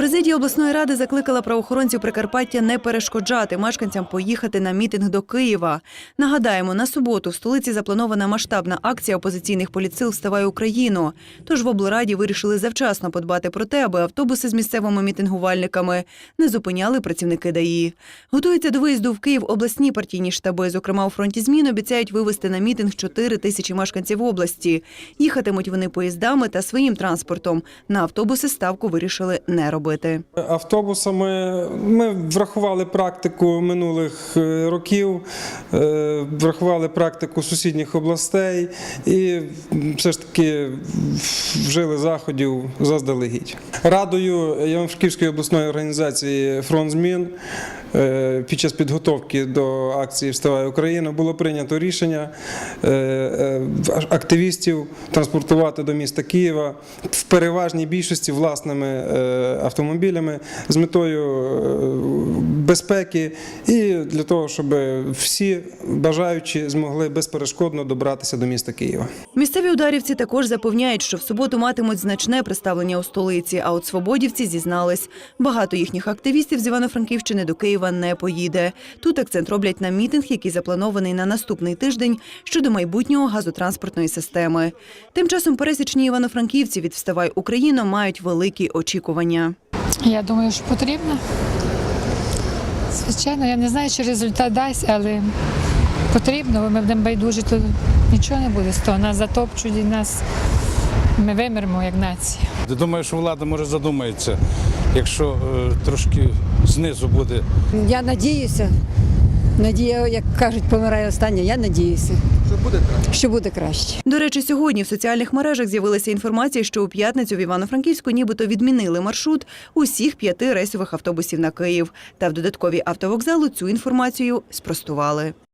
Президія обласної ради закликала правоохоронців Прикарпаття не перешкоджати мешканцям поїхати на мітинг до Києва. Нагадаємо, на суботу в столиці запланована масштабна акція опозиційних політсил «Вставай Україну». Тож в облраді вирішили завчасно подбати про те, аби автобуси з місцевими мітингувальниками не зупиняли працівники ДАІ. Готуються до виїзду в Київ обласні партійні штаби. Зокрема, у фронті змін обіцяють вивезти на мітинг 4 тисячі мешканців області. Їхатимуть вони поїздами та своїм транспортом. На автобуси ставку вирішили не робити. Автобусами ми врахували практику минулих е, років, е, врахували практику сусідніх областей і все ж таки вжили заходів заздалегідь. Радою Івано-Франківської обласної організації Фронт змін під час підготовки до акції Вставай Україна було прийнято рішення е, е, активістів транспортувати до міста Києва в переважній більшості власними е, автомобілями з метою е, безпеки і для того, щоб всі бажаючі змогли безперешкодно добратися до міста Києва. Місцеві ударівці також запевняють, що в суботу матимуть значне представлення у столиці. А от свободівці зізнались, багато їхніх активістів з Івано-Франківщини до Києва не поїде. Тут акцент роблять на мітинг, який запланований на наступний тиждень щодо майбутнього газотранспортної системи. Тим часом пересічні івано-франківці від «Вставай Україна» мають великі очікування. Я думаю, що потрібно. Звичайно, я не знаю, чи результат дасть, але потрібно, бо ми будемо байдужі, то нічого не буде з того. Нас затопчуть і нас ми вимеремо як нація. Я Думаю, що влада може задумається, якщо е, трошки знизу буде Я надіюся. Надія, як кажуть, помирає остання. Я надіюся. Що буде краще? Що буде краще. До речі, сьогодні в соціальних мережах з'явилася інформація, що у п'ятницю в Івано-Франківську нібито відмінили маршрут усіх п'яти рейсових автобусів на Київ. Та в додатковій автовокзалу цю інформацію спростували.